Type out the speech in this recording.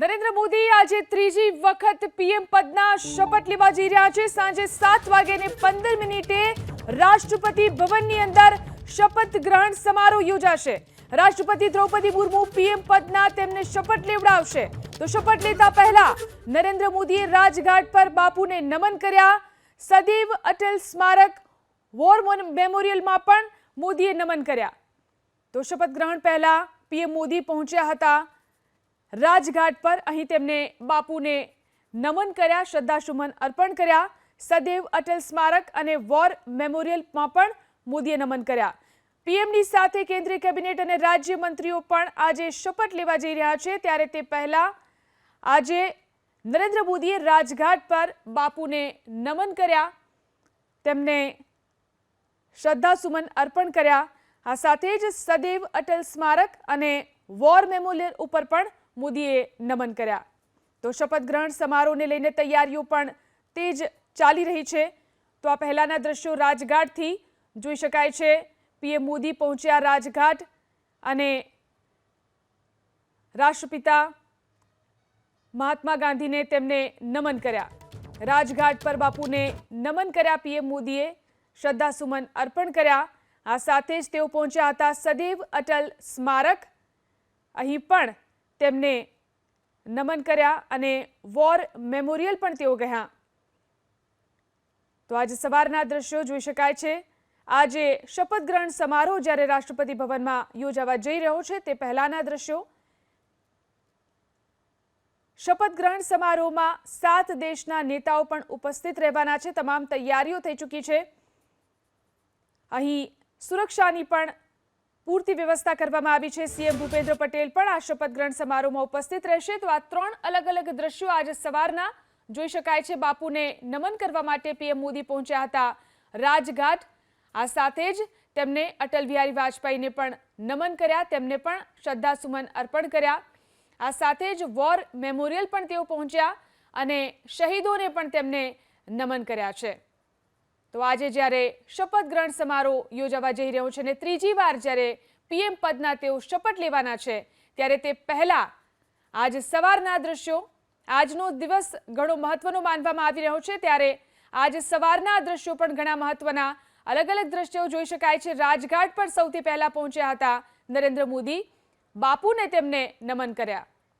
નરેન્દ્ર મોદી આજે ત્રીજી વખત પીએમ પદના શપથ લેવા જઈ રહ્યા છે. સાંજે સાત વાગ્યાને પંદર મિનિટે રાષ્ટ્રપતિ ભવનની અંદર શપથ ગ્રહણ સમારોહ યોજાશે. રાષ્ટ્રપતિ દ્રૌપદી મુર્મુ પીએમ પદના તેમને શપથ લેવડાવશે. તો શપથ લેતા પહેલા નરેન્દ્ર મોદીએ રાજઘાટ પર બાપુને નમન કર્યા. સદૈવ અટલ સ્મારક વોર મેમોરિયલમાં પણ મોદીએ નમન કર્યા. તો શપથ ગ્રહણ પહેલા પીએમ મોદી પહોંચ્યા હતા. રાજઘાટ પર અહીં તેમને બાપુને નમન કર્યા, શ્રદ્ધાસુમન અર્પણ કર્યા. સદૈવ અટલ સ્મારક અને વોર મેમોરિયલમાં પણ મોદીએ નમન કર્યા. પીએમની સાથે કેન્દ્રીય કેબિનેટ અને રાજ્ય મંત્રીઓ પણ આજે શપથ લેવા જઈ રહ્યા છે. ત્યારે તે પહેલા આજે નરેન્દ્ર મોદીએ રાજઘાટ પર બાપુને નમન કર્યા. તેમને શ્રદ્ધાસુમન અર્પણ કર્યા. આ સાથે જ સદૈવ અટલ સ્મારક અને વોર મેમોરિયલ ઉપર પણ મોદીએ નમન કર્યા. તો શપથ ગ્રહણ સમારોહને લઈને તૈયારીઓ પણ તેજ ચાલી રહી છે. તો આ પહેલાના દ્રશ્યો રાજઘાટથી જોઈ શકાય છે. પીએમ મોદી પહોંચ્યા રાજઘાટ અને રાષ્ટ્રપિતા મહાત્મા ગાંધીને તેમને નમન કર્યા. રાજઘાટ પર બાપુને નમન કર્યા, પીએમ મોદીએ શ્રદ્ધાસુમન અર્પણ કર્યા. આ સાથે જ તેઓ પહોંચ્યા હતા સદૈવ અટલ સ્મારક. અહીં પણ તેમને નમન કર્યા અને વોર મેમોરિયલ પણ તેઓ ગયા. તો આજે સવારના દ્રશ્યો જોઈ શકાય છે. આજે શપથ ગ્રહણ સમારોહ જ્યારે રાષ્ટ્રપતિ ભવનમાં યોજાવા જઈ રહ્યો છે તે પહેલાના દ્રશ્યો. શપથ ગ્રહણ સમારોહમાં સાત દેશના નેતાઓ પણ ઉપસ્થિત રહેવાના છે. તમામ તૈયારીઓ થઈ ચૂકી છે. અહીં સુરક્ષાની પણ પૂરતી વ્યવસ્થા કરવામાં આવી છે. સીએમ ભૂપેન્દ્ર પટેલ પણ આ શપથ ગ્રહણ સમારોહમાં ઉપસ્થિત રહેશે. તો આ ત્રણ અલગ અલગ દ્રશ્યો આજે સવારના જોઈ શકાય છે. બાપુને નમન કરવા માટે પીએમ મોદી પહોંચ્યા હતા રાજઘાટ. આ સાથે જ તેમને અટલ બિહારી વાજપેયીને પણ નમન કર્યા. તેમને પણ શ્રદ્ધાસુમન અર્પણ કર્યા. આ સાથે જ વોર મેમોરિયલ પણ તેઓ પહોંચ્યા અને શહીદોને પણ તેમને નમન કર્યા છે. તો આજે જ્યારે શપથ ગ્રહણ સમારોહ યોજાવા જઈ રહ્યો છે અને ત્રીજી વાર જ્યારે પીએમ પદના તેઓ શપથ લેવાના છે, ત્યારે તે પહેલા આજ સવારના દ્રશ્યો, આજનો દિવસ ઘણો મહત્વનો માનવામાં આવી રહ્યો છે. ત્યારે આજ સવારના દ્રશ્યો પણ ઘણા મહત્વના અલગ અલગ દ્રશ્યો જોઈ શકાય છે. રાજઘાટ પર સૌથી પહેલા પહોંચ્યા હતા નરેન્દ્ર મોદી. બાપુને તેમને નમન કર્યા.